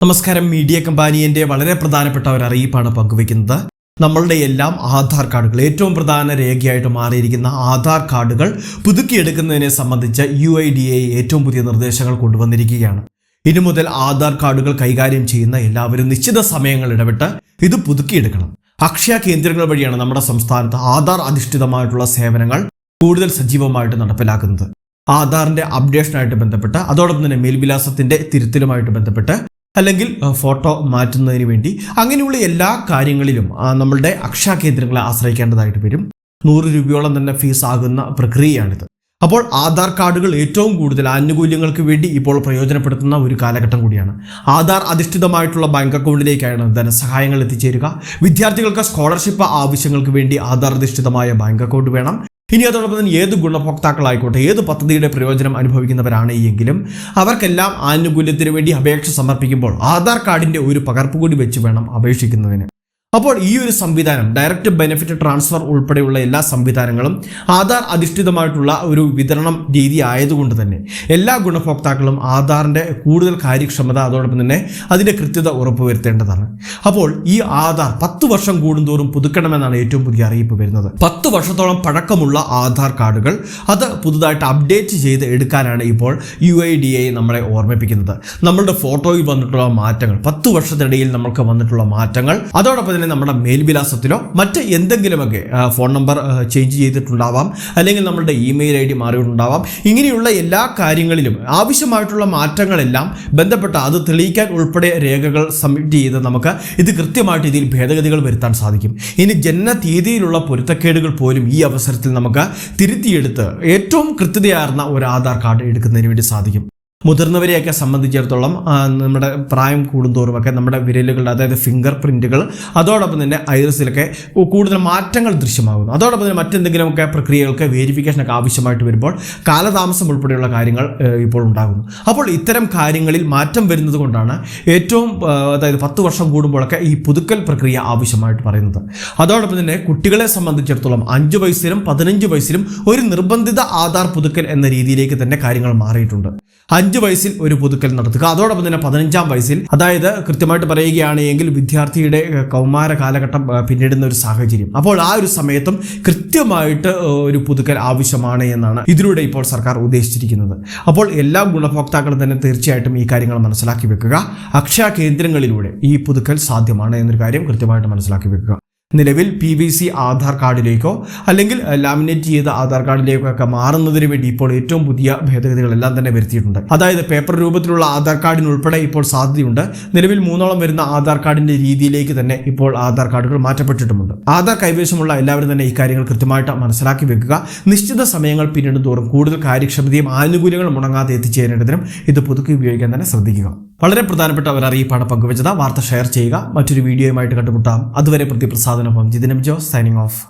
നമസ്കാരം. മീഡിയ കമ്പാനിയന്റെ വളരെ പ്രധാനപ്പെട്ട ഒരു അറിയിപ്പാണ് പങ്കുവയ്ക്കുന്നത്. നമ്മളുടെ എല്ലാം ആധാർ കാർഡുകൾ. ഏറ്റവും പ്രധാന രേഖയായിട്ട് മാറിയിരിക്കുന്ന ആധാർ കാർഡുകൾ പുതുക്കിയെടുക്കുന്നതിനെ സംബന്ധിച്ച് യു ഐ ഡി എ ഏറ്റവും പുതിയ നിർദ്ദേശങ്ങൾ കൊണ്ടുവന്നിരിക്കുകയാണ്. ഇനി മുതൽ ആധാർ കാർഡുകൾ കൈകാര്യം ചെയ്യുന്ന എല്ലാവരും നിശ്ചിത സമയങ്ങൾ ഇടപെട്ട് ഇത് പുതുക്കിയെടുക്കണം. അക്ഷയ കേന്ദ്രങ്ങൾ വഴിയാണ് നമ്മുടെ സംസ്ഥാനത്ത് ആധാർ അധിഷ്ഠിതമായിട്ടുള്ള സേവനങ്ങൾ കൂടുതൽ സജീവമായിട്ട് നടപ്പിലാക്കുന്നത്. ആധാറിന്റെ അപ്ഡേഷനായിട്ട് ബന്ധപ്പെട്ട് അതോടൊപ്പം തന്നെ മേൽവിലാസത്തിന്റെ തിരുത്തലുമായിട്ട് ബന്ധപ്പെട്ട് അല്ലെങ്കിൽ ഫോട്ടോ മാറ്റുന്നതിന് വേണ്ടി അങ്ങനെയുള്ള എല്ലാ കാര്യങ്ങളിലും നമ്മളുടെ അക്ഷയ കേന്ദ്രങ്ങളെ ആശ്രയിക്കേണ്ടതായിട്ട് വരും. നൂറ് രൂപയോളം തന്നെ ഫീസ് ആകുന്ന പ്രക്രിയയാണിത്. അപ്പോൾ ആധാർ കാർഡുകൾ ഏറ്റവും കൂടുതൽ ആനുകൂല്യങ്ങൾക്ക് വേണ്ടി ഇപ്പോൾ പ്രയോജനപ്പെടുത്തുന്ന ഒരു കാലഘട്ടം കൂടിയാണ്. ആധാർ അധിഷ്ഠിതമായിട്ടുള്ള ബാങ്ക് അക്കൗണ്ടിലേക്കാണ് ധനസഹായങ്ങൾ എത്തിച്ചേരുക. വിദ്യാർത്ഥികൾക്ക് സ്കോളർഷിപ്പ് ആവശ്യങ്ങൾക്ക് വേണ്ടി ആധാർ അധിഷ്ഠിതമായ ബാങ്ക് അക്കൗണ്ട് വേണം. ഇനി അതോടൊപ്പം തന്നെ ഏത് ഗുണഭോക്താക്കളായിക്കോട്ടെ ഏത് പദ്ധതിയുടെ പ്രയോജനം അനുഭവിക്കുന്നവരാണ് എങ്കിലും അവർക്കെല്ലാം ആനുകൂല്യത്തിന് വേണ്ടി അപേക്ഷ സമർപ്പിക്കുമ്പോൾ ആധാർ കാർഡിന്റെ ഒരു പകർപ്പ് കൂടി വെച്ച് വേണം അപേക്ഷിക്കുന്നതിന്. അപ്പോൾ ഈ ഒരു സംവിധാനം ഡയറക്റ്റ് ബെനിഫിറ്റ് ട്രാൻസ്ഫർ ഉൾപ്പെടെയുള്ള എല്ലാ സംവിധാനങ്ങളും ആധാർ അധിഷ്ഠിതമായിട്ടുള്ള ഒരു വിതരണം രീതി ആയതുകൊണ്ട് തന്നെ എല്ലാ ഗുണഭോക്താക്കളും ആധാറിന്റെ കൂടുതൽ കാര്യക്ഷമത അതോടൊപ്പം തന്നെ അതിന്റെ കൃത്യത ഉറപ്പുവരുത്തേണ്ടതാണ്. അപ്പോൾ ഈ ആധാർ പത്ത് വർഷം കൂടുന്തോറും പുതുക്കണമെന്നാണ് ഏറ്റവും പുതിയ അറിയിപ്പ് വരുന്നത്. പത്ത് വർഷത്തോളം പഴക്കമുള്ള ആധാർ കാർഡുകൾ അത് പുതുതായിട്ട് അപ്ഡേറ്റ് ചെയ്ത് എടുക്കാനാണ് ഇപ്പോൾ യു ഐ ഡി ഐ നമ്മളെ ഓർമ്മിപ്പിക്കുന്നത്. നമ്മളുടെ ഫോട്ടോയിൽ വന്നിട്ടുള്ള മാറ്റങ്ങൾ പത്ത് വർഷത്തിനിടയിൽ നമുക്ക് വന്നിട്ടുള്ള മാറ്റങ്ങൾ അതോടൊപ്പം തന്നെ നമ്മുടെ മേൽവിലാസത്തിലോ മറ്റ് എന്തെങ്കിലുമൊക്കെ ഫോൺ നമ്പർ ചേഞ്ച് ചെയ്തിട്ടുണ്ടാവാം. അല്ലെങ്കിൽ നമ്മളുടെ ഇമെയിൽ ഐ ഡി മാറിയിട്ടുണ്ടാവാം. ഇങ്ങനെയുള്ള എല്ലാ കാര്യങ്ങളിലും ആവശ്യമായിട്ടുള്ള മാറ്റങ്ങളെല്ലാം ബന്ധപ്പെട്ട അത് തെളിയിക്കാൻ ഉൾപ്പെടെ രേഖകൾ സബ്മിറ്റ് ചെയ്ത് നമുക്ക് ഇത് കൃത്യമായിട്ട് ഇതിൽ ഭേദഗതികൾ വരുത്താൻ സാധിക്കും. ഇനി ജനന തീയതിയിലുള്ള പൊരുത്തക്കേടുകൾ പോലും ഈ അവസരത്തിൽ നമുക്ക് തിരുത്തിയെടുത്ത് ഏറ്റവും കൃത്യതയാർന്ന ഒരു ആധാർ കാർഡ് എടുക്കുന്നതിന് വേണ്ടി സാധിക്കും. മുതിർന്നവരെയൊക്കെ സംബന്ധിച്ചിടത്തോളം നമ്മുടെ പ്രായം കൂടുന്തോറുമൊക്കെ നമ്മുടെ വിരലുകളുടെ അതായത് ഫിംഗർ പ്രിന്റുകൾ അതോടൊപ്പം തന്നെ ഐറിസിലൊക്കെ കൂടുതൽ മാറ്റങ്ങൾ ദൃശ്യമാകുന്നു. അതോടൊപ്പം തന്നെ മറ്റെന്തെങ്കിലുമൊക്കെ പ്രക്രിയകൾക്ക് വേരിഫിക്കേഷനൊക്കെ ആവശ്യമായിട്ട് വരുമ്പോൾ കാലതാമസം ഉൾപ്പെടെയുള്ള കാര്യങ്ങൾ ഇപ്പോൾ ഉണ്ടാകുന്നു. അപ്പോൾ ഇത്തരം കാര്യങ്ങളിൽ മാറ്റം വരുന്നത് കൊണ്ടാണ് ഏറ്റവും അതായത് പത്ത് വർഷം കൂടുമ്പോഴൊക്കെ ഈ പുതുക്കൽ പ്രക്രിയ ആവശ്യമായിട്ട് പറയുന്നത്. അതോടൊപ്പം തന്നെ കുട്ടികളെ സംബന്ധിച്ചിടത്തോളം അഞ്ച് വയസ്സിലും പതിനഞ്ച് വയസ്സിലും ഒരു നിർബന്ധിത ആധാർ പുതുക്കൽ എന്ന രീതിയിലേക്ക് തന്നെ കാര്യങ്ങൾ മാറിയിട്ടുണ്ട്. അഞ്ച് വയസ്സിൽ ഒരു പുതുക്കൽ നടത്തുക. അതോടൊപ്പം തന്നെ പതിനഞ്ചാം വയസ്സിൽ അതായത് കൃത്യമായിട്ട് പറയുകയാണെങ്കിൽ വിദ്യാർത്ഥിയുടെ കൗമാര കാലഘട്ടം പിന്നിടുന്ന ഒരു സാഹചര്യം. അപ്പോൾ ആ ഒരു സമയത്തും കൃത്യമായിട്ട് ഒരു പുതുക്കൽ ആവശ്യമാണ് എന്നാണ് ഇതിലൂടെ ഇപ്പോൾ സർക്കാർ ഉദ്ദേശിച്ചിരിക്കുന്നത്. അപ്പോൾ എല്ലാ ഗുണഭോക്താക്കളും തന്നെ തീർച്ചയായിട്ടും ഈ കാര്യങ്ങൾ മനസ്സിലാക്കി വെക്കുക. അക്ഷയ കേന്ദ്രങ്ങളിലൂടെ ഈ പുതുക്കൽ സാധ്യമാണ് എന്നൊരു കാര്യം കൃത്യമായിട്ട് മനസ്സിലാക്കി വെക്കുക. നിലവിൽ പി വി സി ആധാർ കാർഡിലേക്കോ അല്ലെങ്കിൽ ലാമിനേറ്റ് ചെയ്ത ആധാർ കാർഡിലേക്കോ ഒക്കെ മാറുന്നതിന് വേണ്ടി ഇപ്പോൾ ഏറ്റവും പുതിയ ഭേദഗതികളെല്ലാം തന്നെ വരുത്തിയിട്ടുണ്ട്. അതായത് പേപ്പർ രൂപത്തിലുള്ള ആധാർ കാർഡിന് ഉൾപ്പെടെ ഇപ്പോൾ സാധ്യതയുണ്ട്. നിലവിൽ മൂന്നോളം വരുന്ന ആധാർ കാർഡിന്റെ രീതിയിലേക്ക് തന്നെ ഇപ്പോൾ ആധാർ കാർഡുകൾ മാറ്റപ്പെട്ടിട്ടുമുണ്ട്. ആധാർ കൈവശമുള്ള എല്ലാവരും തന്നെ ഈ കാര്യങ്ങൾ കൃത്യമായിട്ട് മനസ്സിലാക്കി വെക്കുക. നിശ്ചിത സമയങ്ങൾ പിന്നീട് തോറും കൂടുതൽ കാര്യക്ഷമതയും ആനുകൂല്യങ്ങളും മുടങ്ങാതെ എത്തിച്ചേരേണ്ടതിനും ഇത് പുതുക്കി ഉപയോഗിക്കാൻ തന്നെ ശ്രദ്ധിക്കുക. വളരെ പ്രധാനപ്പെട്ട ഒരു അറിയിപ്പാണ് പങ്കുവച്ചത്. വാർത്ത ഷെയർ ചെയ്യുക. മറ്റൊരു വീഡിയോയുമായിട്ട് കണ്ടുമുട്ടാം. അതുവരെ പ്രതിപ്രസാദനൊപ്പം. ജിതിനം ജോസ് സൈനിങ് ഓഫ്